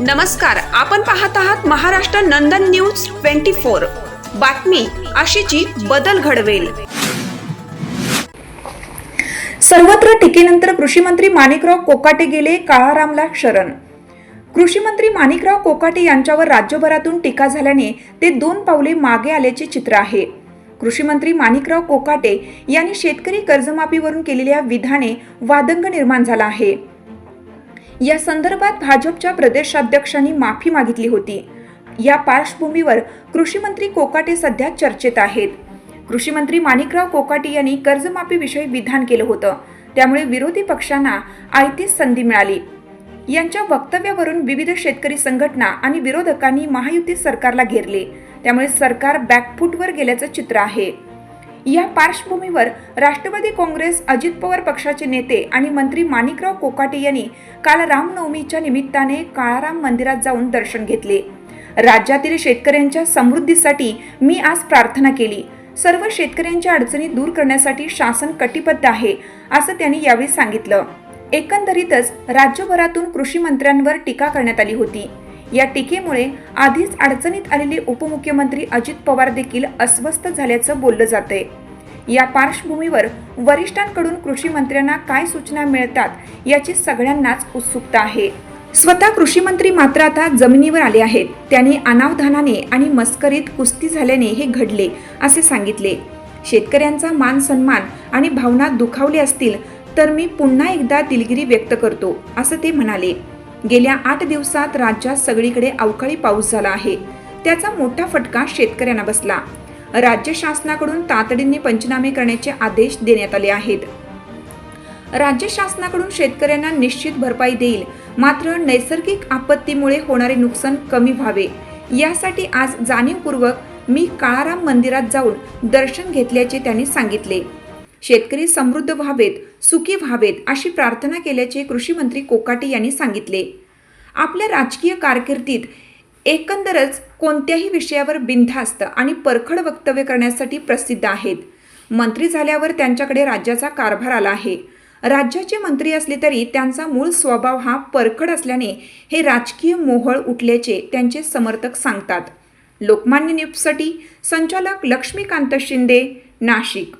नमस्कार आपण पाहत आहात Maharashtra Nandan news twenty four. बातमी अशीची बदल घडवेल. सर्वत्र टीकेनंतर कृषी मंत्री माणिकराव कोकाटे गेले काळारामला शरण. कृषी मंत्री माणिकराव कोकाटे यांच्यावर राज्यभरातून टीका झाल्याने ते दोन पावले मागे आल्याचे चित्र आहे. कृषी मंत्री माणिकराव कोकाटे यांनी शेतकरी कर्जमाफीवरून केलेल्या विधाने वादंग निर्माण झाला आहे. या संदर्भात भाजपच्या प्रदेशाध्यक्षांनी माफी मागितली होती. या पार्श्वभूमीवर कृषी मंत्री कोकाटे सध्या चर्चेत आहेत. कृषी मंत्री माणिकराव कोकाटे यांनी कर्जमाफीविषयी विधान केलं होतं. त्यामुळे विरोधी पक्षांना आयतीच संधी मिळाली. यांच्या वक्तव्यावरून विविध शेतकरी संघटना आणि विरोधकांनी महायुती सरकारला घेरले. त्यामुळे सरकार बॅकफूटवर गेल्याचं चित्र आहे. या पार्श्वभूमीवर राष्ट्रवादी काँग्रेस अजित पवार पक्षाचे नेते आणि मंत्री माणिकराव कोकाटे यांनी काल रामनवमीच्या निमित्ताने काळाराम मंदिरात जाऊन दर्शन घेतले. राज्यातील शेतकऱ्यांच्या समृद्धीसाठी मी आज प्रार्थना केली. सर्व शेतकऱ्यांच्या अडचणी दूर करण्यासाठी शासन कटिबद्ध आहे असं त्यांनी यावेळी सांगितलं. एकंदरीतच राज्यभरातून कृषी मंत्र्यांवर टीका करण्यात आली होती. या टीकेमुळे आधीच अडचणीत आलेले उपमुख्यमंत्री अजित पवार देखील अस्वस्थ झाल्याचं बोललं जातंय. या पार्श्वभूमीवर वरिष्ठांकडून कृषी मंत्र्यांना काय सूचना मिळतात याची सगळ्यांनाच उत्सुकता आहे. स्वतः कृषी मंत्री मात्र आता जमिनीवर आले आहेत. त्यांनी अनावधानाने आणि मस्करीत कुस्ती झाल्याने हे घडले असे सांगितले. शेतकऱ्यांचा मान सन्मान आणि भावना दुखावले असतील तर मी पुन्हा एकदा दिलगिरी व्यक्त करतो असं ते म्हणाले. गेल्या आठ दिवसात राज्यात सगळीकडे अवकाळी पाऊस झाला आहे. त्याचा मोठा फटका शेतकऱ्यांना बसला. राज्य शासनाकडून तातडीने पंचनामे करण्याचे आदेश देण्यात आले आहेत. राज्य शासनाकडून शेतकऱ्यांना निश्चित भरपाई देईल. मात्र नैसर्गिक आपत्तीमुळे होणारे नुकसान कमी व्हावे. यासाठी आज जाणीवपूर्वक मी काळाराम मंदिरात जाऊन दर्शन घेतल्याचे त्यांनी सांगितले. शेतकरी समृद्ध व्हावेत सुखी व्हावेत अशी प्रार्थना केल्याचे कृषी मंत्री कोकाटे यांनी सांगितले. आपल्या राजकीय कारकिर्दीत एकंदरच कोणत्याही विषयावर बिनधास्त आणि परखड वक्तव्य करण्यासाठी प्रसिद्ध आहेत. मंत्री झाल्यावर त्यांच्याकडे राज्याचा कारभार आला आहे. राज्याचे मंत्री असले तरी त्यांचा मूळ स्वभाव हा परखड असल्याने हे राजकीय मोहळ उठल्याचे त्यांचे समर्थक सांगतात. लोकमान्य न्यूजसाठी संचालक लक्ष्मीकांत शिंदे नाशिक.